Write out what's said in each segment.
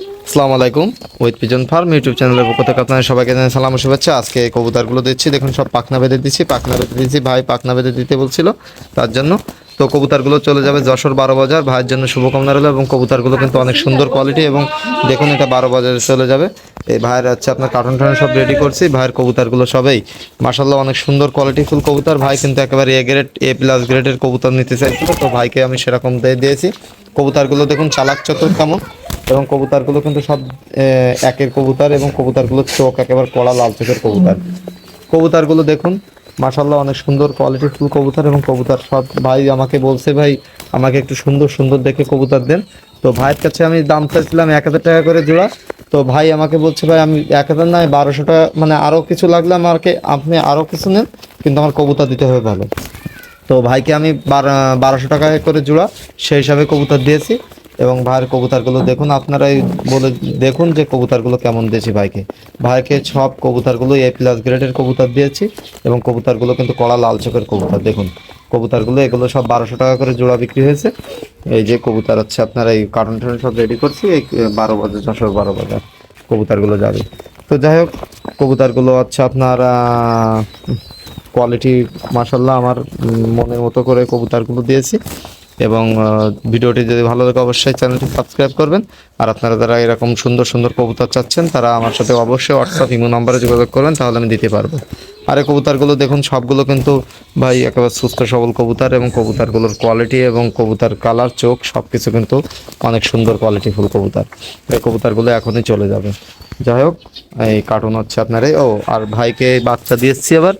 আসসালামু আলাইকুম, with pigeon farm YouTube চ্যানেলের পক্ষ থেকে আপনাদের সবাইকে জানাই সালাম শুভেচ্ছা। আজকে কবুতরগুলো দিচ্ছি, দেখুন সব পাখনা বেঁধে দিচ্ছি, পাখনা বেঁধে দিচ্ছি, ভাই পাখনা বেঁধে দিতে বলছিল তার জন্য। তো কবুতরগুলো চলে যাবে যশোর বারো বাজার, ভাইয়ের জন্য শুভকামনা রইল এবং কবুতরগুলো কিন্তু অনেক সুন্দর কোয়ালিটি এবং দেখুন এটা বারো বাজারে চলে যাবে। এই ভাইয়ের হচ্ছে আপনার কার্টন টার্টন সব রেডি করছি, ভাইয়ের কবুতরগুলো সবেই। মাসাল্লাহ অনেক সুন্দর কোয়ালিটি ফুল কবুতর, ভাই কিন্তু একেবারে এ গ্রেড এ প্লাস গ্রেডের কবুতর নিতে চাইছিল, তো ভাইকে আমি সেরকম দিয়ে দিয়েছি। কবুতরগুলো দেখুন চালাক চতুর কেমন। এবং কবুতরগুলো কিন্তু সব একের কবুতর এবং কবুতরগুলোর চোখ একেবারে কড়া, লাল চোখের কবুতর। কবুতরগুলো দেখুন মাশাল্লাহ অনেক সুন্দর কোয়ালিটি ফুল কবুতর এবং কবুতর সব ভাই আমাকে বলছে, ভাই, আমাকে একটু সুন্দর সুন্দর দেখে কবুতর দেন। তো ভাইয়ের কাছে আমি দাম চাইছিলাম এক হাজার টাকা করে জোড়া। তো ভাই আমাকে বলছে, ভাই, আমি এক হাজার নয়, বারোশো টাকা মানে আরও কিছু লাগলে আমাকে, আপনি আরও কিছু নেন, কিন্তু আমার কবুতর দিতে হবে ভালো। তো ভাইকে আমি বারো- বারোশো টাকা করে জোড়া, সেই হিসাবে কবুতর দিয়েছি। এবং ভাইয়ের কবুতরগুলো দেখুন, আপনারাই বলে দেখুন যে কবুতরগুলো কেমন দিয়েছি ভাইকে। ভাইকে সব কবুতরগুলো এ প্লাস গ্রেডের কবুতর দিয়েছি এবং কবুতরগুলো কিন্তু কড়া লাল চোখের কবুতর। দেখুন, কবুতরগুলো, এগুলো সব বারোশো টাকা করে জোড়া বিক্রি হয়েছে। এই যে কবুতর হচ্ছে আপনার এই কার্টন টার্টন সব রেডি করছি, এই বারো বাজার যশোর বারো বাজার কবুতরগুলো যাবে। তো যাই হোক, কবুতরগুলো হচ্ছে আপনার কোয়ালিটি মাসাল্লাহ আমার মনের মতো করে কবুতরগুলো দিয়েছি। এবং ভিডিওটি যদি ভালো লাগে অবশ্যই চ্যানেলটি সাবস্ক্রাইব করবেন। আর আপনারা যারা এরকম সুন্দর সুন্দর কবুতর চাচ্ছেন, তারা আমার সাথে অবশ্যই হোয়াটসঅ্যাপ ইমো নাম্বারে যোগাযোগ করবেন, তাহলে আমি দিতে পারব। আর এই কবুতরগুলো দেখুন, সবগুলো কিন্তু ভাই একেবারে সুস্থ সবল কবুতর এবং কবুতরগুলোর কোয়ালিটি এবং কবুতর কালার চোখ সব কিছু কিন্তু অনেক সুন্দর কোয়ালিটি ফুল কবুতর। এই কবুতরগুলো এখনই চলে যাবে। যাই হোক, এই কার্টুন হচ্ছে আপনার ও, আর ভাইকে বাচ্চা দিয়েছি আবার।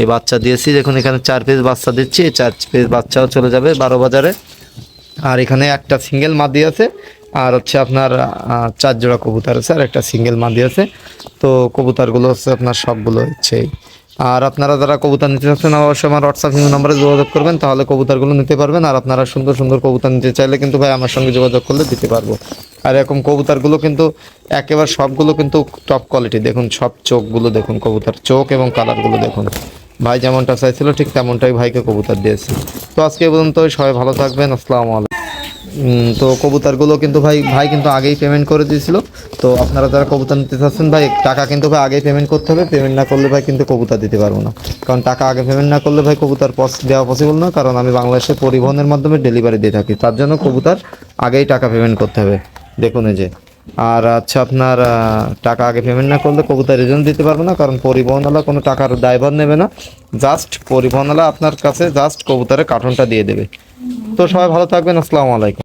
এই বাচ্চা দিয়েছি। দেখুন, এখানে চার পিস বাচ্চা দিচ্ছি। এই চার পিস বাচ্চাও চলে যাবে বারো বাজারে। আর এখানে একটা সিঙ্গেল মাদি আছে। আর হচ্ছে আপনার চার জোড়া কবুতর আছে আর একটা সিঙ্গেল মাদি আছে। তো কবুতরগুলো হচ্ছে আপনার সবগুলো হচ্ছে আর আপনারা যারা কবুতর নিতে চাচ্ছেন, অবশ্যই আমার হোয়াটসঅ্যাপ নম্বরে যোগাযোগ করবেন, তাহলে কবুতরগুলো নিতে পারবেন। আর আপনারা সুন্দর সুন্দর কবুতর নিতে চাইলে কিন্তু ভাই আমার সঙ্গে যোগাযোগ করলে দিতে পারব। আর এরকম কবুতরগুলো কিন্তু একেবারে সবগুলো কিন্তু টপ কোয়ালিটি দেখুন, সব চোখগুলো দেখুন, কবুতর চোখ এবং কালারগুলো দেখুন। ভাই যেমনটা চাইছিল, ঠিক তেমনটাই ভাইকে কবুতর দিয়েছি। তো আজকে পর্যন্ত সবাই ভালো থাকবেন, আসসালামু আলাইকুম। তো কবুতরগুলো কিন্তু ভাই ভাই কিন্তু আগেই পেমেন্ট করে দিয়েছিল। তো আপনারা যারা কবুতর নিতে চাচ্ছেন ভাই, টাকা কিন্তু ভাই আগেই পেমেন্ট করতে হবে। পেমেন্ট না করলে ভাই কিন্তু কবুতর দিতে পারব না। কারণ টাকা আগে পেমেন্ট না করলে ভাই কবুতর পস, দেওয়া পসিবল না। কারণ আমি বাংলাদেশে পরিবহনের মাধ্যমে ডেলিভারি দিয়ে থাকি। তার জন্য কবুতর আগেই টাকা পেমেন্ট করতে হবে। দেখুন এই যে আর আচ্ছা আপনার টাকা আগে পেমেন্ট না করলে কবিতা রিজন দিতে পারব না, কারণ পরিবহনওয়ালা কোনো টাকার দায়ভার নেবে না। জাস্ট পরিবহনওয়ালা আপনার কাছে জাস্ট কবুতারের কার্টনটা দিয়ে দেবে। তো সবাই ভালো থাকবেন, আসসালামু আলাইকুম।